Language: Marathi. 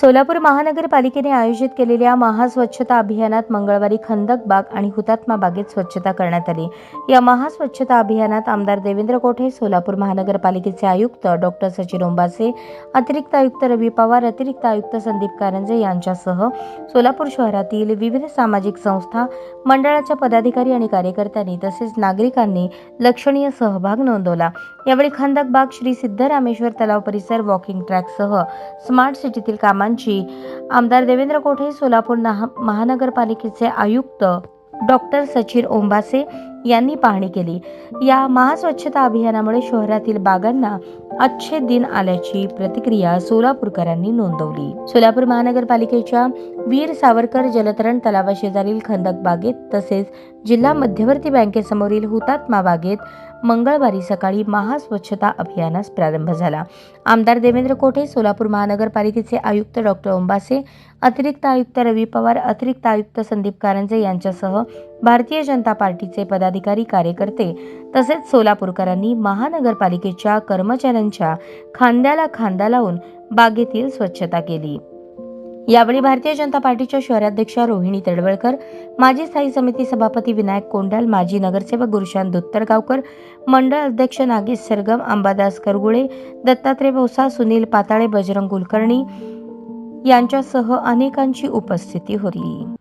सोलापूर महानगरपालिकेने आयोजित केलेल्या महास्वच्छता अभियानात मंगळवारी खंदक बाग आणि हुतात्मा बागेत स्वच्छता करण्यात आली. या महास्वच्छता अभियानात आमदार देवेंद्र कोठे सोलापूर महानगरपालिकेचे आयुक्त डॉक्टर सचिन ओंबासे अतिरिक्त आयुक्त रवी पवार अतिरिक्त आयुक्त संदीप कारंजे यांच्यासह सोलापूर शहरातील विविध सामाजिक संस्था मंडळाच्या पदाधिकारी आणि कार्यकर्त्यांनी तसेच नागरिकांनी लक्षणीय सहभाग नोंदवला. यावेळी खंदक बाग श्री सिद्धरामेश्वर तलाव परिसर वॉकिंग ट्रॅकसह स्मार्ट सिटीतील कामांची आमदार देवेंद्र कोठे सोलापूर महानगरपालिकेचे आयुक्त डॉक्टर सचिन ओंबासे यांनी पाहणी केली. या महास्वच्छता अभियानामुळे शहरातील बागांना अच्छे दिन आल्याची प्रतिक्रिया सोलापूरकरांनी नोंदवली. सोलापूर महानगरपालिकेच्या वीर सावरकर जलतरण तलावाशेजारील खंदक बागेत तसेच जिल्हा मध्यवर्ती बँकेसमोरील हुतात्मा बागेत मंगळवारी सकाळी महास्वच्छता अभियानास प्रारंभ झाला. आमदार देवेंद्र कोठे सोलापूर महानगरपालिकेचे आयुक्त डॉक्टर ओंबासे अतिरिक्त आयुक्त रवी पवार अतिरिक्त आयुक्त संदीप कारंजे यांच्यासह भारतीय जनता पार्टीचे पदाधिकारी कार्यकर्ते तसेच सोलापूरकरांनी महानगरपालिकेच्या कर्मचाऱ्यांच्या खांद्याला खांदा लावून बागेतील स्वच्छता केली. यावेळी भारतीय जनता पार्टीच्या शहराध्यक्षा रोहिणी तडवळकर माजी स्थायी समिती सभापती विनायक कोंडाल माजी नगरसेवक गुरुशांत दुत्तरगावकर मंडळ अध्यक्ष नागेश सरगम अंबादास करगुळे दत्तात्रय भोसा सुनील पाताळे बजरंग कुलकर्णी यांच्यासह अनेकांची उपस्थिती होती.